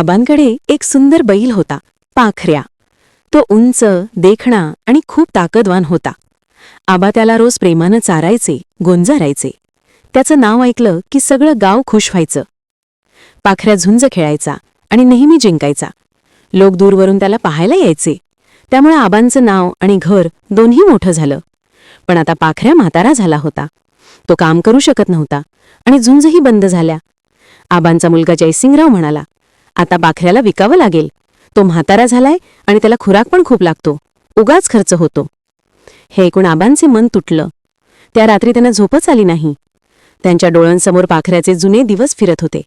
आबांकडे एक सुंदर बैल होता पाखऱ्या. तो उंच देखणा आणि खूप ताकदवान होता. आबा त्याला रोज प्रेमानं चारायचे गोंजारायचे. त्याचं नाव ऐकलं की सगळं गाव खुश व्हायचं. पाखऱ्या झुंज खेळायचा आणि नेहमी जिंकायचा. लोक दूरवरून त्याला पाहायला यायचे. त्यामुळे आबांचं नाव आणि घर दोन्ही मोठं झालं. पण आता पाखऱ्या म्हातारा झाला होता. तो काम करू शकत नव्हता आणि झुंजही बंद झाल्या. आबांचा मुलगा जयसिंगराव म्हणाला आता पाखऱ्याला विकावं लागेल. तो म्हातारा झालाय आणि त्याला खुराक पण खूप लागतो. उगाच खर्च होतो. हे ऐकून आबांचे मन तुटलं. त्या रात्री त्यांना झोपच आली नाही. त्यांच्या डोळ्यांसमोर पाखऱ्याचे जुने दिवस फिरत होते.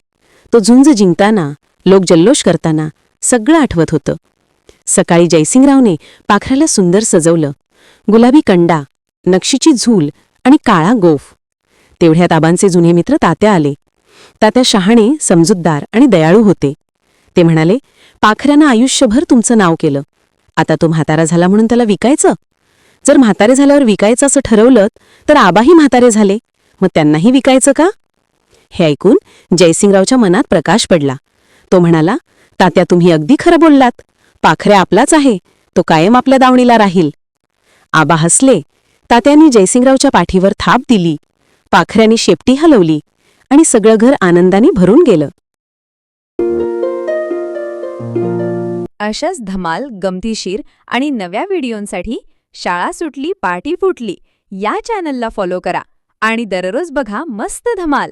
तो झुंज जिंकताना लोक जल्लोष करताना सगळं आठवत होतं. सकाळी जयसिंगरावने पाखऱ्याला सुंदर सजवलं. गुलाबी कंडा नक्षीची झूल आणि काळा गोफ. तेवढ्यात आबांचे जुने मित्र तात्या आले. तात्या शहाणे समजूतदार आणि दयाळू होते. ते म्हणाले पाखऱ्यानं आयुष्यभर तुमचं नाव केलं. आता तो म्हातारा झाला म्हणून त्याला विकायचं? जर म्हातारे झाल्यावर विकायचं असं ठरवलं तर आबाही म्हातारे झाले. मग त्यांनाही विकायचं का? हे ऐकून जयसिंगरावच्या मनात प्रकाश पडला. तो म्हणाला तात्या तुम्ही अगदी खरं बोललात. पाखऱ्या आपलाच आहे. तो कायम आपल्या दावणीला राहील. आबा हसले. तात्यांनी जयसिंगरावच्या पाठीवर थाप दिली. पाखऱ्यांनी शेपटी हलवली आणि सगळं घर आनंदाने भरून गेलं. अशाच धमाल गमतीशीर आणि नव्या व्हिडिओंसाठी शाळा सुटली पार्टी फुटली या चॅनलला फॉलो करा आणि दररोज बघा मस्त धमाल.